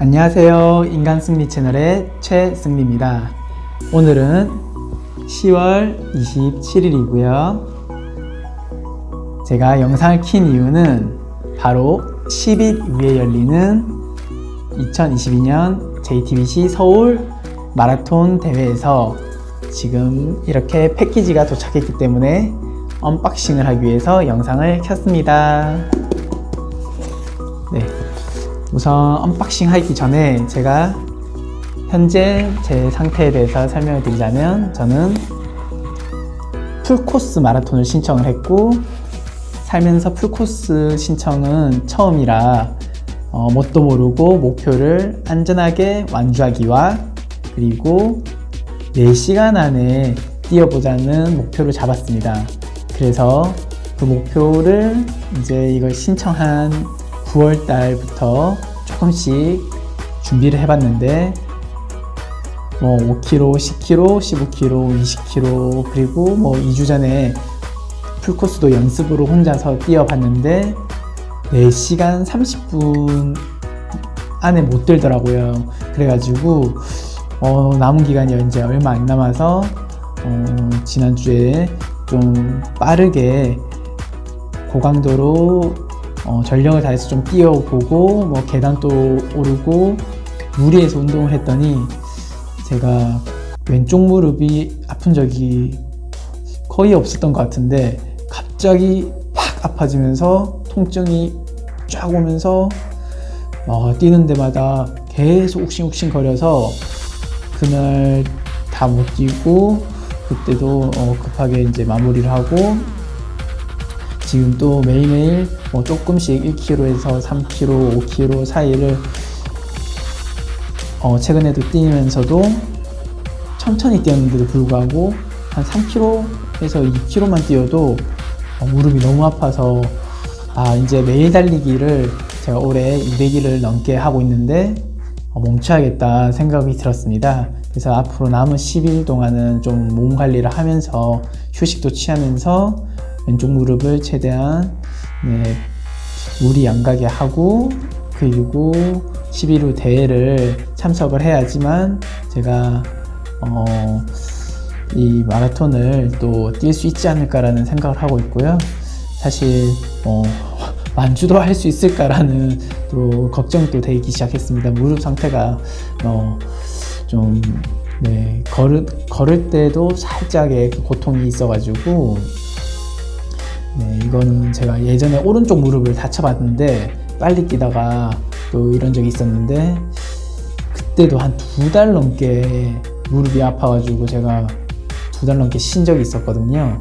안녕하세요. 인간승리 채널의 최승리입니다. 오늘은 10월 27일이고요. 제가 영상을 킨 이유는 바로 10일 위에 열리는 2022년 JTBC 서울 마라톤 대회에서 지금 이렇게 패키지가 도착했기 때문에 언박싱을 하기 위해서 영상을 켰습니다. 네. 우선 언박싱 하기 전에 제가 현재 제 상태에 대해서 설명을 드리자면 저는 풀코스 마라톤을 신청을 했고 살면서 풀코스 신청은 처음이라 어, 뭣도 모르고 목표를 안전하게 완주하기와 그리고 4시간 안에 뛰어보자는 목표를 잡았습니다. 그래서 그 목표를 이제 이걸 신청한 9월 달부터 조금씩 준비를 해봤는데 뭐 5km, 10km, 15km, 20km 그리고 뭐 2주 전에 풀코스도 연습으로 혼자서 뛰어봤는데 4시간 30분 안에 못 들더라고요. 그래가지고 어, 남은 기간이 이제 얼마 안 남아서 어, 지난주에 좀 빠르게 고강도로 어, 전력을 다해서 좀 뛰어보고 뭐 계단도 오르고 무리해서 운동을 했더니 제가 왼쪽 무릎이 아픈 적이 거의 없었던 것 같은데 갑자기 팍 아파지면서 통증이 쫙 오면서 어, 뛰는 데마다 계속 욱신욱신 거려서 그날 다 못 뛰고 그때도 어, 급하게 이제 마무리를 하고 지금 또 매일매일 뭐 조금씩 1km에서 3km, 5km 사이를 어, 최근에도 뛰면서도 천천히 뛰었는데도 불구하고 한 3km에서 2km만 뛰어도 어, 무릎이 너무 아파서 아 이제 매일 달리기를 제가 올해 200일을 넘게 하고 있는데 어, 멈춰야겠다 생각이 들었습니다. 그래서 앞으로 남은 10일 동안은 좀 몸 관리를 하면서 휴식도 취하면서 왼쪽 무릎을 최대한 네, 무리 안 가게 하고 그리고 11호 후 대회를 참석을 해야지만 제가 어, 이 마라톤을 또 뛸 수 있지 않을까라는 생각을 하고 있고요. 사실 어, 완주도 할 수 있을까라는 또 걱정도 되기 시작했습니다. 무릎 상태가 어, 좀 네, 걸을, 걸을 때도 살짝의 그 고통이 있어가지고 네, 이거는 제가 예전에 오른쪽 무릎을 다쳐봤는데 빨리 뛰다가 또 이런 적이 있었는데 그때도 한 두 달 넘게 무릎이 아파가지고 제가 두 달 넘게 쉰 적이 있었거든요.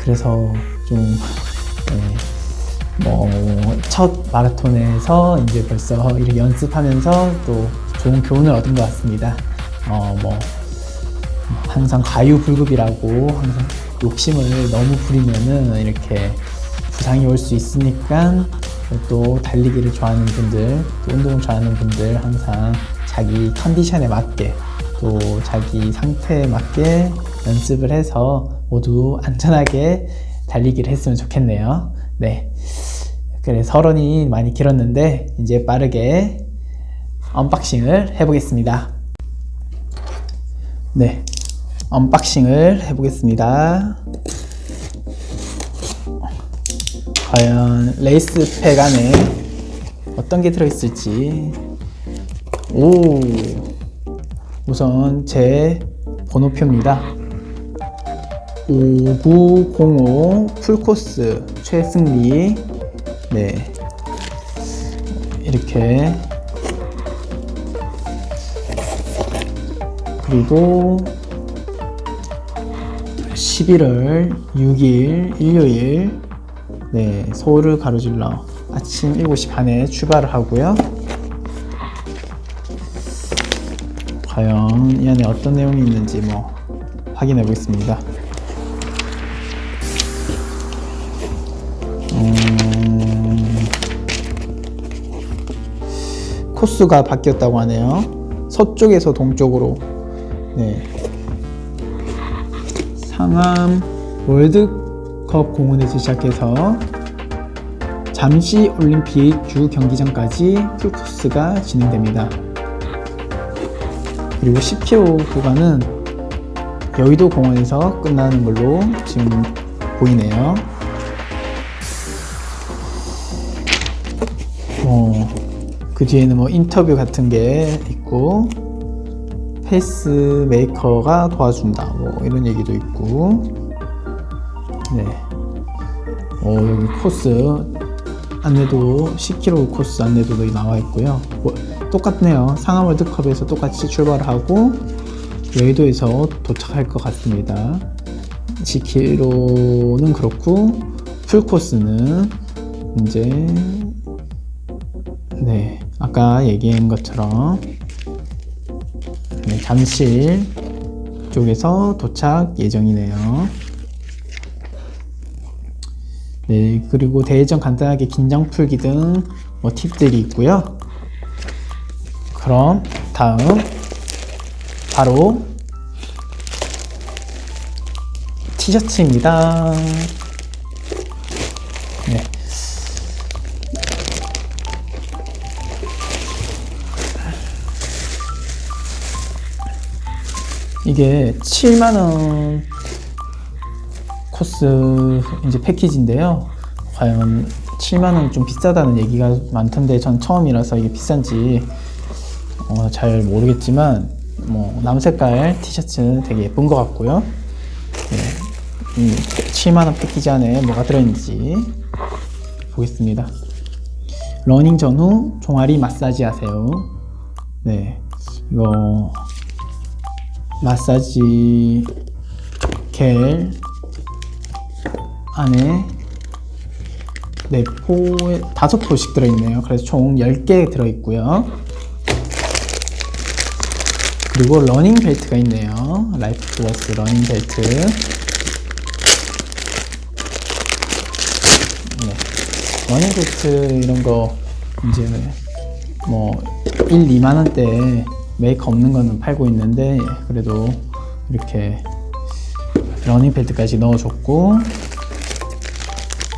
그래서 좀 네, 뭐첫 마라톤에서 이제 벌써 이렇게 연습하면서 또 좋은 교훈을 얻은 것 같습니다. 어, 뭐 항상 과유불급이라고 항상 욕심을 너무 부리면은 이렇게 부상이 올 수 있으니까 또 달리기를 좋아하는 분들, 또 운동을 좋아하는 분들 항상 자기 컨디션에 맞게 또 자기 상태에 맞게 연습을 해서 모두 안전하게 달리기를 했으면 좋겠네요. 네. 그래 서론이 많이 길었는데 이제 빠르게 언박싱을 해보겠습니다. 네. 언박싱을 해보겠습니다. 과연 레이스팩 안에 어떤 게 들어있을지. 오. 우선 제 번호표입니다. 5905 풀코스 최승리. 네. 이렇게. 그리고 11월 6일 일요일 네, 서울을 가로질러 아침 7시 반에 출발을 하고요. 과연 이 안에 어떤 내용이 있는지 뭐 확인해 보겠습니다. 음, 코스가 바뀌었다고 하네요. 서쪽에서 동쪽으로. 네. 상암 월드컵 공원에서 시작해서 잠시 올림픽 주 경기장까지 풀코스가 진행됩니다. 그리고 10km 구간은 여의도 공원에서 끝나는 걸로 지금 보이네요. 어, 그 뒤에는 뭐 인터뷰 같은 게 있고 페이스 메이커가 도와준다 뭐 이런 얘기도 있고 네. 어, 여기 코스 안내도 10km 코스 안내도 여기 나와 있고요. 뭐, 똑같네요. 상암 월드컵에서 똑같이 출발을 하고 여의도에서 도착할 것 같습니다. 10km는 그렇고 풀 코스는 이제 네 아까 얘기한 것처럼 네, 잠실 쪽에서 도착 예정이네요. 네, 그리고 대회전 간단하게 긴장 풀기 등 뭐 팁들이 있고요. 그럼 다음 바로 티셔츠입니다. 이게 7만원 코스 이제 패키지인데요. 과연 7만원 좀 비싸다는 얘기가 많던데 전 처음이라서 이게 비싼지 어, 잘 모르겠지만 뭐 남색깔 티셔츠 되게 예쁜 것 같고요. 네, 이 7만원 패키지 안에 뭐가 들어있는지 보겠습니다. 러닝 전후 종아리 마사지 하세요. 네, 이거 마사지 겔 안에 네 포에 다섯 포씩 들어있네요. 그래서 총 10개 들어있고요. 그리고 러닝 벨트가 있네요. 라이프 플러스 러닝 벨트. 네. 러닝 벨트 이런 거 이제 뭐 1, 2만 원대 메이커 없는 거는 팔고 있는데 그래도 이렇게 러닝 벨트까지 넣어줬고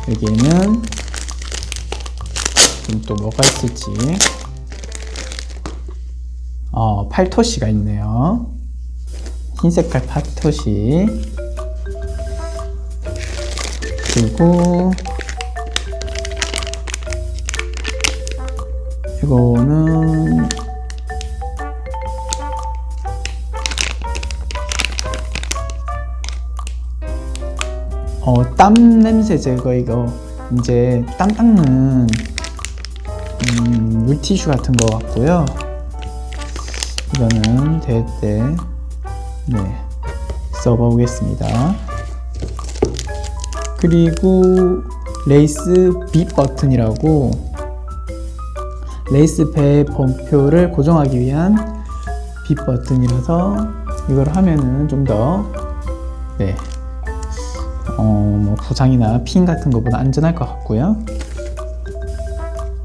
여기에는 지금 또 뭐가 있을지. 어, 팔토시가 있네요. 흰 색깔 팔토시. 그리고 이거는 어, 땀 냄새 제거 이거 이제 땀 닦는 음, 물티슈 같은 거 같고요. 이거는 대회 때 네, 써보겠습니다. 그리고 레이스 빗 버튼이라고 레이스 배 번표를 고정하기 위한 빗 버튼이라서 이걸 하면은 좀더 네, 어, 뭐 부상이나 핀 같은 것보다 안전할 것 같고요.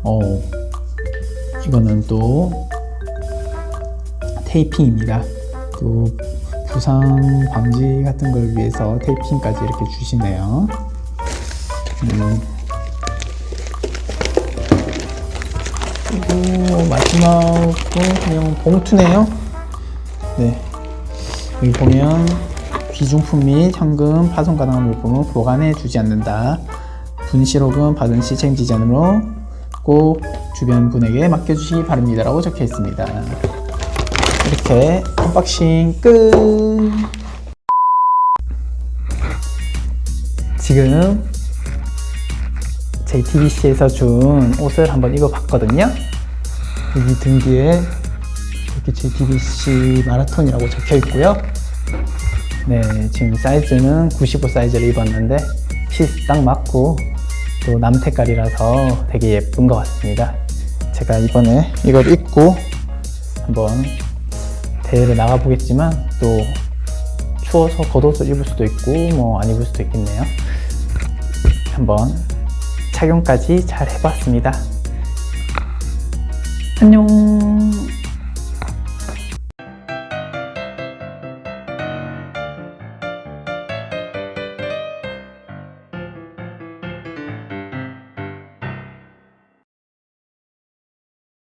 어, 이거는 또 테이핑입니다. 또 부상 방지 같은 걸 위해서 테이핑까지 이렇게 주시네요. 음. 그리고 마지막은 그냥 봉투네요. 네. 여기 보면 귀중품 및 현금 파손 가능한 물품은 보관해 주지 않는다. 분실호금 받은 시 책임지지 않으므로 꼭 주변 분에게 맡겨주시기 바랍니다 라고 적혀 있습니다. 이렇게 언박싱 끝. 지금 JTBC에서 준 옷을 한번 입어봤거든요. 여기 등 뒤에 이렇게 JTBC 마라톤이라고 적혀 있고요. 네, 지금 사이즈는 95 사이즈를 입었는데 핏 딱 맞고 또 남색깔이라서 되게 예쁜 것 같습니다. 제가 이번에 이걸 입고 한번 대회를 나가보겠지만 또 추워서 겉옷을 입을 수도 있고 뭐 안 입을 수도 있겠네요. 한번 착용까지 잘 해봤습니다.